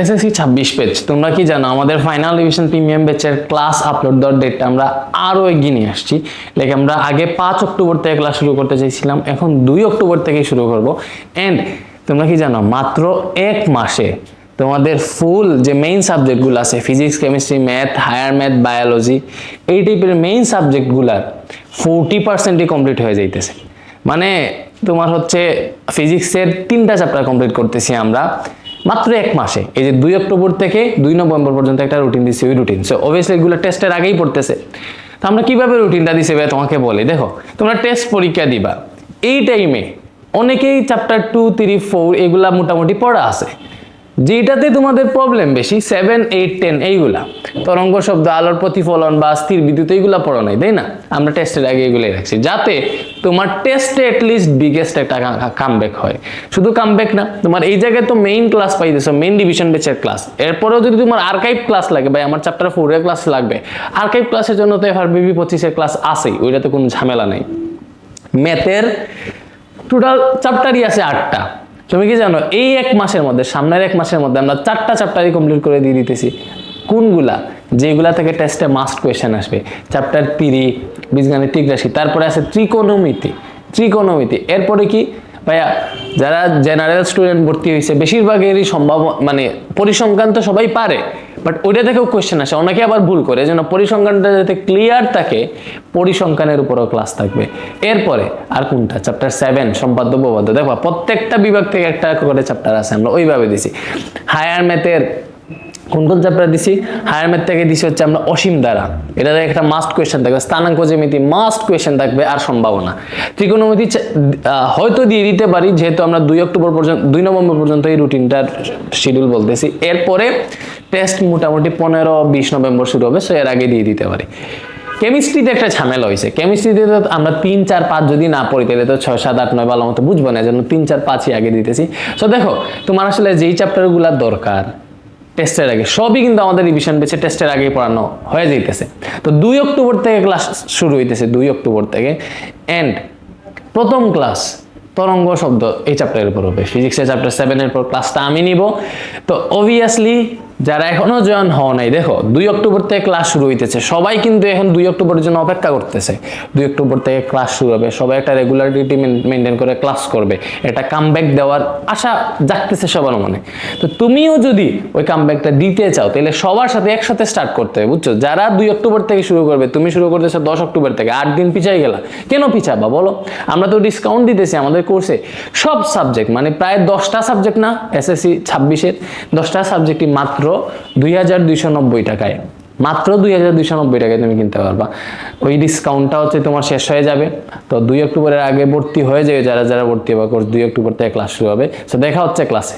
SSC ছাব্বিশ page তোমরা কি জানো, আমাদের ফাইনাল রিভিশন প্রিমিয়াম ব্যাচের ক্লাস আপলোড দেওয়ার ডেটটা আমরা আরও এগিয়ে নিয়ে আসছি। লাইক আমরা আগে পাঁচ অক্টোবর থেকে ক্লাস শুরু করতে চাইছিলাম, এখন দুই অক্টোবর থেকে শুরু করব। অ্যান্ড তোমরা কি জানো, মাত্র এক মাসে তোমাদের ফুল যে মেইন সাবজেক্টগুলো আছে physics chemistry math higher math biology এই টাইপের মেইন সাবজেক্টগুলার ফোরটি পার্সেন্টই কমপ্লিট হয়ে যাইতেছে। মানে তোমার হচ্ছে ফিজিক্সের তিনটা চ্যাপ্টার কমপ্লিট করতেছি আমরা। মাত্র এক মাসে। এই যে দুই অক্টোবর থেকে দুই নভেম্বর পর্যন্ত একটা রুটিন দিচ্ছি ওই রুটিন সো অবভিয়াসলি এগুলো টেস্টের আগেই পড়তেছে। তো আমরা কীভাবে রুটিনটা দিছি ভাই, তোমাকে বলি। দেখো, তোমরা টেস্ট পরীক্ষা দিবা। এই টাইমে অনেকেই চ্যাপ্টার টু থ্রি ফোর এগুলা মোটামুটি পড়া আছে। যেটাতে তোমাদের প্রবলেম বেশি সেভেন এইট টেন এইগুলা। তরঙ্গ শব্দ, আলোর প্রতিফলন বা স্থির বিদ্যুৎ, এইগুলা পড়া নাই, তাই না? আমরা টেস্টের আগে এগুলোই রাখছি, যাতে তোমার টেস্টে অ্যাটলিস্ট বিগেস্ট একটা কামব্যাক হয়। শুধু কামব্যাক না, তোমার এই জায়গায় তো মেইন ক্লাস পাইতেছো মেইন ডিভিশন বেচের ক্লাস এরপরেও যদি তোমার আর্কাইভ ক্লাস লাগে, ভাই, আমার চ্যাপ্টার ফোরের ক্লাস লাগবে। আর্কাইভ ক্লাসের জন্য তো এফআর বিবি পঁচিশের ক্লাস আসেই ওইটাতে কোনো ঝামেলা নেই। ম্যাথের টোটাল চ্যাপ্টারই আছে আটটা। তুমি কি জানো, এই এক মাসের মধ্যে, সামনের এক মাসের মধ্যে আমরা চারটা চ্যাপ্টারই কমপ্লিট করে দিয়ে দিতেছি। কোনগুলা? যেগুলা থেকে টেস্টে মাস্ট কোয়েশ্চেন আসবে। চ্যাপ্টার পিরি বীজগাণিতিক রাশি, তারপরে আছে ত্রিকোণমিতি। ত্রিকোণমিতি, এরপরে কি? ভাইয়া, যারা জেনারেল স্টুডেন্ট ভর্তি হয়েছে, বেশিরভাগেরই সম্ভব মানে পরিসংখ্যান তো সবাই পারে বাট ওইটা থেকেও কোয়েশ্চেন আসে। অনেকে আবার ভুল করে যেন পরিসংখ্যানটা যাতে ক্লিয়ার থাকে, পরিসংখ্যানের উপরও ক্লাস থাকবে। এরপরে, আর কোনটা? চ্যাপ্টার সেভেন সম্পাদ্য উপপাদ্য দেখো, প্রত্যেকটা বিভাগ থেকে একটা করে চ্যাপ্টার আছে, আমরা ওইভাবে দিছি। হায়ার ম্যাথের কোন কোন চ্যাপ্টার দিছি? হায়ার ম্যাথ থেকে দিছি হচ্ছে আমরা অসীম দ্বারা। এটা একটা মাস্ট কোয়েশ্চেন থাকবে। স্থানাঙ্ক জ্যামিতি মাস্ট কোয়েশ্চেন থাকবে আর সম্ভাবনা। ত্রিকোণমিতি হয়তো দিয়ে দিতে পারি, যেহেতু আমরা দুই অক্টোবর পর্যন্ত, দুই নভেম্বর পর্যন্ত এই রুটিনটার শিডিউল বলতেছি। এরপরে টেস্ট মোটামুটি পনেরো, বিশ নভেম্বর শুরু হবে সো এর আগে দিয়ে দিতে পারি। কেমিস্ট্রিতে একটা ঝামেলা হয়েছে। কেমিস্ট্রিতে তো আমরা তিন, চার, পাঁচ যদি না পড়ি, তাহলে তো ছয়, সাত, আট, নয় ভালো মতো বুঝব না যেন তিন, চার, পাঁচই আগে দিতেছি। সো দেখো, তোমার আসলে যেই চ্যাপ্টারগুলো দরকার টেস্টের আগে। সবই কিন্তু আমাদের রিভিশন বেছে টেস্টের আগেই পড়ানো হয়ে যাইতেছে। তো দুই অক্টোবর থেকে ক্লাস শুরু হইতেছে, দুই অক্টোবর থেকে। অ্যান্ড প্রথম ক্লাস তরঙ্গ শব্দ এই চ্যাপ্টারের উপর হবে। ফিজিক্সের চ্যাপ্টার সেভেনের পর ক্লাসটা আমি নিব। তো অবভিয়াসলি যারা এখনও জয়েন হওয়া নাই, দেখো, দুই অক্টোবর থেকে ক্লাস শুরু হইতেছে। সবাই কিন্তু এখন দুই অক্টোবরের জন্য অপেক্ষা করতেছে। দুই অক্টোবর থেকে ক্লাস শুরু হবে, সবাই একটা রেগুলারিটি মেনটেন করে ক্লাস করবে। এটা কামব্যাক দেওয়ার আশা জাগতেছে সবার মনে। তো তুমিও যদি ওই কামব্যাকটা দিতে চাও, তাহলে সবার সাথে একসাথে স্টার্ট করতে হবে, বুঝছ? যারা দুই অক্টোবর থেকে শুরু করবে, তুমি শুরু করতেছো দশ অক্টোবর থেকে, আট দিন পিছাই গেলা। কেন পিছাবা, বলো? আমরা তো ডিসকাউন্ট দিতেছি আমাদের কোর্সে সব সাবজেক্ট মানে প্রায় দশটা সাবজেক্ট না এসএসসি ছাব্বিশের, দশটা সাবজেক্টই মাত্র দুই হাজার দুইশো নব্বই টাকায়। মাত্র দুই হাজার দুইশো নব্বই টাকায় তুমি কিনতে পারবা। ওই ডিসকাউন্টটা হচ্ছে তোমার শেষ হয়ে যাবে। তো দুই অক্টোবরের আগে ভর্তি হয়ে যাবে যারা যারা ভর্তি হবে। কোর্স দুই অক্টোবর থেকে ক্লাস শুরু হবে। তো দেখা হচ্ছে ক্লাসে